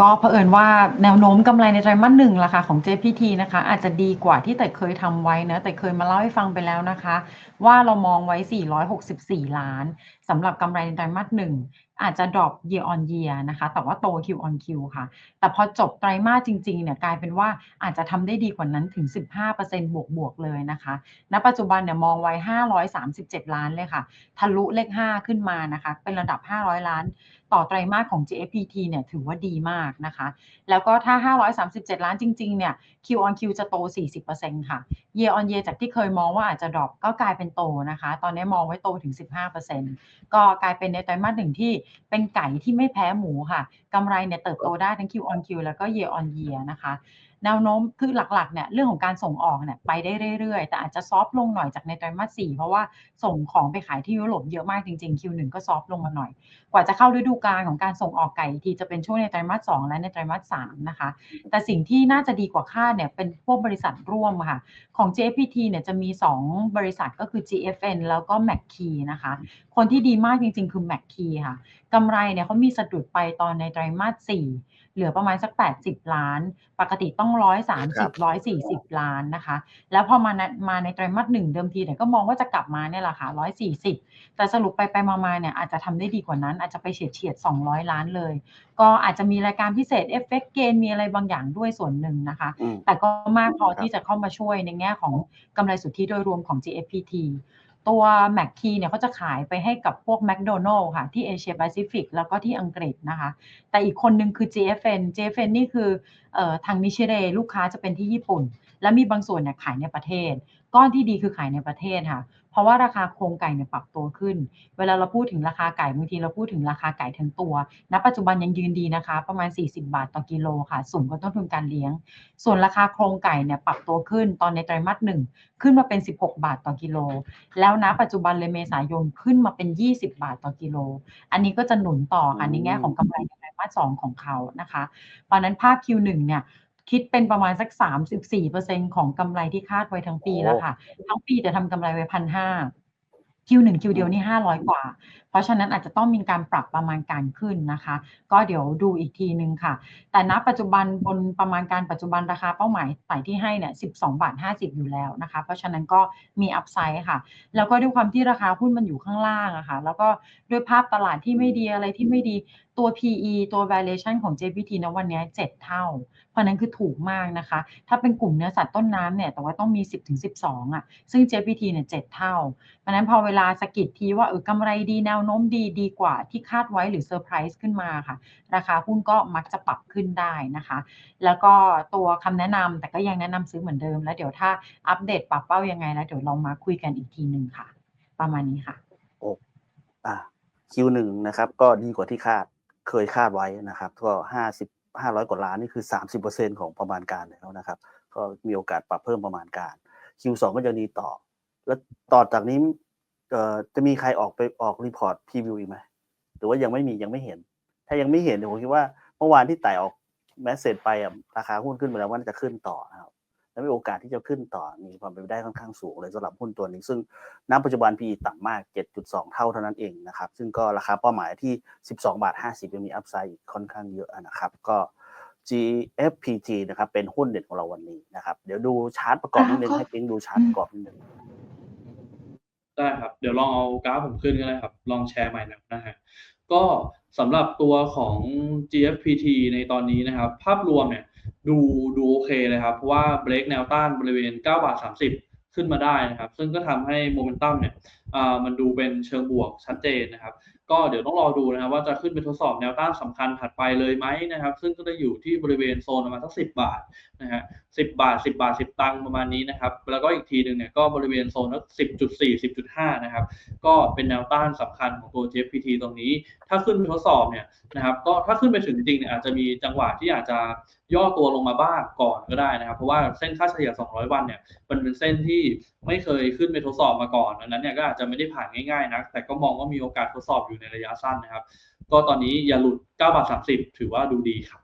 ก็เผอิญว่าแนวโน้มกำไรในไตรมาสหนึ่งราคาของ JPT นะคะ อาจจะดีกว่าที่แต่เคยทำไว้เนอะแต่เคยมาเล่าให้ฟังไปแล้วนะคะ ว่าเรามองไว้ 464 ล้านสำหรับกำไรในไตรมาสหนึ่ง อาจจะ drop year on year นะคะ แต่ว่าโต Q on Q ค่ะ แต่พอจบไตรมาสจริงๆ เนี่ยกลายเป็นว่าอาจจะทำได้ดีกว่านั้นถึง 15%บวกบวกๆเลยนะคะ ณ ปัจจุบันเนี่ยมองไว้ 537 ล้านเลยค่ะ ทะลุเลข 5 ขึ้นมานะคะ เป็นระดับ 500 ล้าน ต่อไตรมาสของ JFPT เนี่ยถือว่าดีมากนะคะ แล้วก็ถ้า 537 ล้านจริงๆ เนี่ย Q on Q จะโต 40%ค่ะ Year on Year จากที่เคยมองว่าอาจจะดรอปก็กลายเป็นโตนะคะ ตอนนี้มองไว้โตถึง 15%ก็กลายเป็นในไตรมาสหนึ่งที่เป็นไก่ที่ไม่แพ้หมูค่ะกำไรเนี่ยเติบโตได้ทั้ง Q on Q แล้วก็ Year on Year นะคะ แนวโน้มคือหลักๆเนี่ยเรื่องของการส่งออกเนี่ยไปได้เรื่อยๆ แต่อาจจะซอฟลงหน่อยจากในไตรมาส4เพราะว่าส่งของไปขายที่ยุโรปเยอะมากจริงๆ Q1 ก็ซอฟลงมาหน่อย กว่าจะเข้าฤดูกาลของการส่งออกไก่ทีจะเป็นช่วงในไตรมาส2และในไตรมาส3นะคะ แต่สิ่งที่น่าจะดีกว่าคาดเนี่ยเป็นพวกบริษัทร่วมค่ะ ของ JPT เนี่ยจะมี 2 บริษัทก็คือ GFN แล้วก็ McKey นะคะ คนที่ดีมากจริงๆ คือ McKey ค่ะกำไรเนี่ยเขามีสะดุดไปตอนในไตรมาส4เหลือประมาณสัก 80 ล้าน ปกติต้องครับ130 140ล้านนะคะ แล้วพอมาในมาในไตรมาส1เดิมทีเนี่ยก็มองว่าจะกลับมาเนี่ยแหละค่ะ140แต่สรุปไปไปมาๆเนี่ยอาจจะทำได้ดีกว่านั้น อาจจะไปเฉียดเฉียดๆ200ล้านเลย ก็อาจจะมีรายการพิเศษ Effect Gain มีอะไรบางอย่างด้วยส่วนหนึ่งนะคะอืมแต่ก็มากพอครับที่จะเข้ามาช่วยในแง่ของกำไรสุทธิโดยรวมของ GFPT ตัวแมคคีเนี่ยเขาจะขายไปให้กับพวกแมคโดนัลล์ค่ะ ที่เอเชียแปซิฟิกแล้วก็ที่อังกฤษนะคะ แต่อีกคนหนึ่งคือ JFN JFN นี่คือออทางนิชิเร ลูกค้าจะเป็นที่ญี่ปุ่น และมีบางส่วนเนี่ยขายในประเทศก้อนที่ดีคือขายในประเทศค่ะ เพราะว่าราคาโครงไก่เนี่ยปรับตัวขึ้น เวลาเราพูดถึงราคาไก่บางทีเราพูดถึงราคาไก่ทั้งตัว ณ ปัจจุบันยังยืนดีนะคะ ประมาณ 40 บาทต่อกิโลค่ะ สูงกว่าต้นทุนการเลี้ยง ส่วนราคาโครงไก่เนี่ยปรับตัวขึ้นตอนในไตรมาสหนึ่งขึ้นมาเป็น 16 บาทต่อกิโล แล้วณ ปัจจุบันเลยเมษายนขึ้นมาเป็น 20 บาทต่อกิโล อันนี้ก็จะหนุนต่อค่ะในแง่ของกำไรในไตรมาส2ของเขานะคะ เพราะนั้นภาพ Q1 เนี่ย คิดเป็นประมาณสัก 34%ของกำไรที่คาดไว้ทั้งปีแล้วค่ะ ทั้งปีแต่ทำกำไรไว้พันห้า Q1 Q เดียวนี่500กว่าเพ ราะฉะนั้นอาจจะต้องมีการปรับประมาณการขึ้นนะคะ ก็เดี๋ยวดูอีกทีหนึ่งค่ะ แต่ณปัจจุบันบนประมาณการปัจจุบันราคาเป้าหมายไต่ที่ให้เนี่ย12บาท50อยู่แล้วนะคะ เพราะฉะนั้นก็มีอัพไซด์ค่ะ แล้วก็ด้วยความที่ราคาหุ้นมันอยู่ข้างล่างอะค่ะ แล้วก็ด้วยภาพตลาดที่ไม่ดีอะไรที่ไม่ดีตัว PE ตัว valuation ของ JPT นะวันนี้ 7 เท่า เพราะนั้นคือถูกมากนะคะ ถ้าเป็นกลุ่มเนื้อสัตว์ต้นน้ำเนี่ย แต่ว่าต้องมี 10-12อะซึ่ง JPT เนี่ย 7 เท่า เพราะนั้นพอเวลาสะกิดทีว่าเออกำไรดีแนวโน้มดีดีกว่าที่คาดไว้หรือเซอร์ไพรส์ขึ้นมาค่ะ ราคาหุ้นก็มักจะปรับขึ้นได้นะคะ แล้วก็ตัวคำแนะนำแต่ก็ยังแนะนำซื้อเหมือนเดิม แล้วเดี๋ยวถ้าอัปเดตปรับเป้ายังไงแล้วเดี๋ยวเรามาคุยกันอีกทีหนึ่งค่ะ ประมาณนี้ค่ะอ่า Q1 นะครับก็ดีกว่าที่คาดเคยคาดไว้นะครับ ก็ห้าสิบห้าร้อยกว่าล้านนี่คือสามสิบเปอร์เซ็นของประมาณการแล้วนะครับ ก็มีโอกาสปรับเพิ่มประมาณการ Q2 ก็ยังดีต่อ แล้วต่อจากนี้ เอ่อจะมีใครออกไปออกรีพอร์ตพรีวิวอีกไหมหรือว่ายังไม่มียังไม่เห็น ถ้ายังไม่เห็นเดี๋ยวผมคิดว่าเมื่อวานที่ไต่ออกแมสเซจไปอะราคาหุ้นขึ้นมาแล้วว่าน่าจะขึ้นต่อนะครับและมีโอกาสที่จะขึ้นต่อมีความเป็นไปได้ค่อนข้างสูงเลยสำหรับหุ้นตัวนี้ ซึ่งณปัจจุบัน PE ต่ำมาก 7.2 เท่าเท่านั้นเองนะครับ ซึ่งก็ราคาเป้าหมายที่ 12 บาท 50ยังมีอัพไซด์อีกค่อนข้างเยอะนะครับ ก็ GFPT นะครับ เป็นหุ้นเด่นของเราวันนี้นะครับ เดี๋ยวดูชาร์ตประกอบนิดนึงอ่าให้ปิ๊งดูชาร์ตประกอบนิดนึง ได้ครับ เดี๋ยวลองเอากราฟผมขึ้นก็ได้ครับ ลองแชร์ใหม่นะนะฮะก็สำหรับตัวของ GFPT ในตอนนี้นะครับ ภาพรวมเนี่ยดูดูโอเคเลยครับ เพราะว่าเบรกแนวต้านบริเวณ 9 บาท 30 ขึ้นมาได้นะครับ ซึ่งก็ทำให้โมเมนตัมเนี่ยมันดูเป็นเชิงบวกชัดเจนนะครับ ก็เดี๋ยวต้องรอดูนะครับ ว่าจะขึ้นไปทดสอบแนวต้านสำคัญถัดไปเลยไหมนะครับ ซึ่งก็จะอยู่ที่บริเวณโซนประมาณสัก10บาทนะฮะ10บาท10บาท10ตังค์ประมาณนี้นะครับ แล้วก็อีกทีหนึ่งเนี่ยก็บริเวณโซนสัก10.4 10.5นะครับ ก็เป็นแนวต้านสำคัญของตัว JPT ตรงนี้ ถ้าขึ้นไปทดสอบเนี่ยนะครับ ก็ถ้าขึ้นไปถึงจริงๆเนี่ยอาจจะมีจังหวะที่อาจจะย่อตัวลงมาบ้างก่อนก็ได้นะครับ เพราะว่าเส้นค่าเฉลี่ย 200 วันเนี่ยมันเป็นเส้นที่ไม่เคยขึ้นไปทดสอบมาก่อนดังนั้นเนี่ยก็อาจจะไม่ได้ผ่านง่ายๆนะแต่ก็มองว่ามีโอกาสทดสอบอยู่ในระยะสั้นนะครับ ก็ตอนนี้อย่าหลุด9บาท30 ถือว่าดูดีครับ